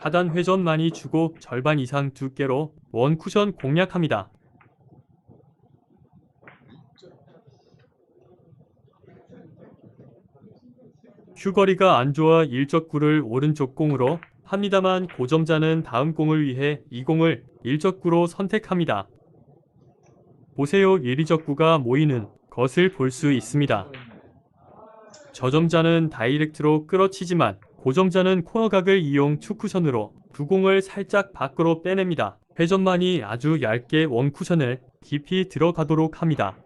하단 회전 많이 주고 절반 이상 두께로 원 쿠션 공략합니다. 휴거리가 안 좋아 일적 구를 오른쪽 공으로 합니다만 고점자는 다음 공을 위해 이 공을 일적 구로 선택합니다. 보세요 일이적구가 모이는 것을 볼 수 있습니다. 저점자는 다이렉트로 끌어치지만 고점자는 코너각을 이용 축쿠션으로 두 공을 살짝 밖으로 빼냅니다. 회전만이 아주 얇게 원 쿠션을 깊이 들어가도록 합니다.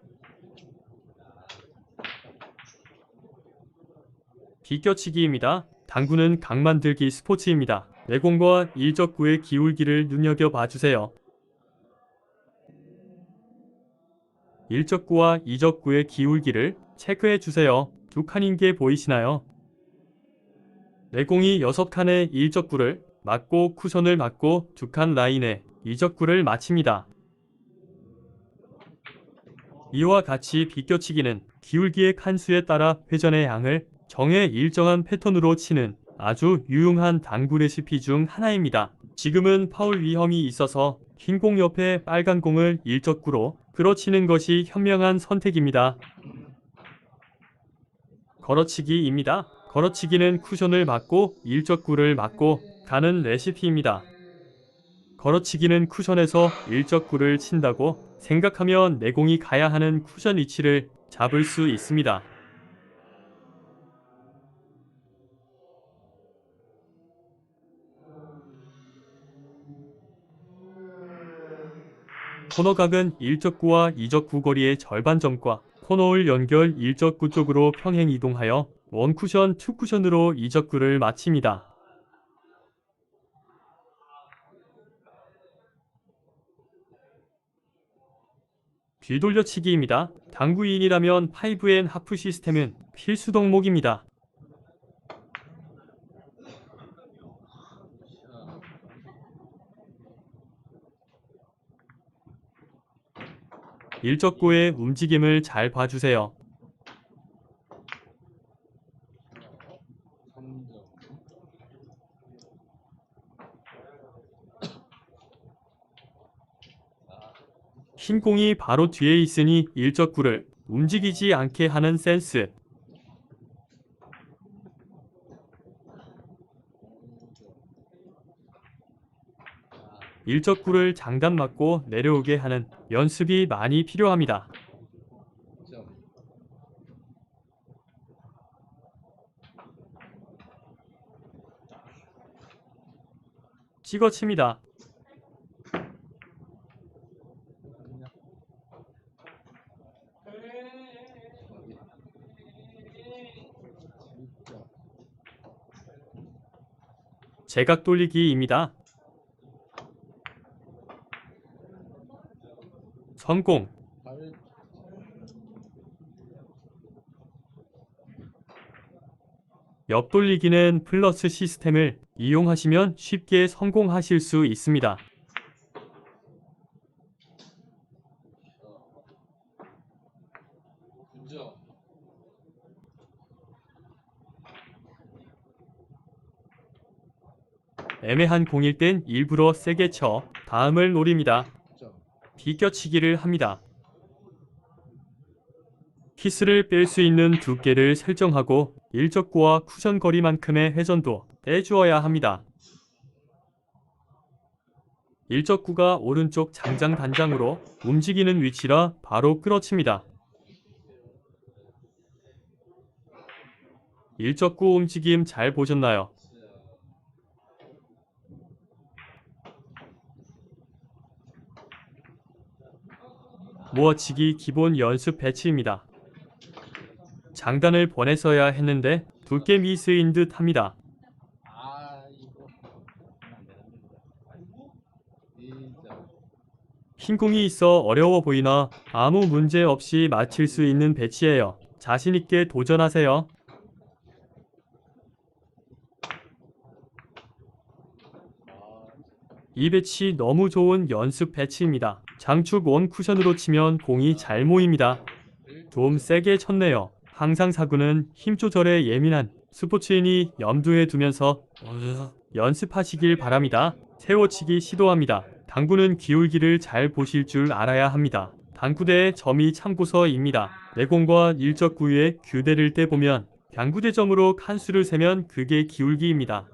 비껴치기입니다. 당구는 각 만들기 스포츠입니다. 내공과 일적구의 기울기를 눈여겨 봐 주세요. 일적구와 이적구의 기울기를 체크해 주세요. 두 칸인 게 보이시나요? 내공이 6칸의 일적구를 맞고 쿠션을 맞고 두칸 라인에 이적구를 맞춥니다. 이와 같이 비껴치기는 기울기의 칸수에 따라 회전의 양을 정해 일정한 패턴으로 치는 아주 유용한 당구 레시피 중 하나입니다. 지금은 파울 위험이 있어서 흰 공 옆에 빨간 공을 일적구로 끌어치는 것이 현명한 선택입니다. 걸어치기입니다. 걸어치기는 쿠션을 맞고 일적구를 맞고 가는 레시피입니다. 걸어치기는 쿠션에서 일적구를 친다고 생각하면 내공이 가야 하는 쿠션 위치를 잡을 수 있습니다. 코너각은 일적구와 이적구 거리의 절반 점과 코너홀 연결 일적구 쪽으로 평행 이동하여 원쿠션, 투쿠션으로 이적구를 마칩니다. 뒤돌려치기입니다. 당구인이라면 5N 하프 시스템은 필수 덕목입니다. 일적구의 움직임을 잘 봐주세요. 흰 공이 바로 뒤에 있으니 일적구를 움직이지 않게 하는 센스. 일적구를 장단 맞고 내려오게 하는 연습이 많이 필요합니다. 찍어칩니다. 제각 돌리기입니다. 성공. 옆돌리기는 플러스 시스템을 이용하시면 쉽게 성공하실 수 있습니다. 애매한 공일 땐 일부러 세게 쳐 다음을 노립니다. 비껴치기를 합니다. 키스를 뺄 수 있는 두께를 설정하고 일적구와 쿠션 거리만큼의 회전도 빼주어야 합니다. 일적구가 오른쪽 장장 단장으로 움직이는 위치라 바로 끌어칩니다. 일적구 움직임 잘 보셨나요? 모아치기 기본 연습 배치입니다. 장단을 보냈어야 했는데 두께 미스인 듯 합니다. 아 이거 안 되는데. 진짜. 흰 공이 있어 어려워 보이나 아무 문제 없이 맞힐 수 있는 배치예요. 자신 있게 도전하세요. 이 배치 너무 좋은 연습 배치입니다. 장축 원 쿠션으로 치면 공이 잘 모입니다. 좀 세게 쳤네요. 항상 사구는 힘 조절에 예민한 스포츠인이 염두에 두면서 연습하시길 바랍니다. 세워치기 시도합니다. 당구는 기울기를 잘 보실 줄 알아야 합니다. 당구대의 점이 참고서입니다. 내공과 일적 구유의 규대를 떼보면 당구대점으로 칸수를 세면 그게 기울기입니다.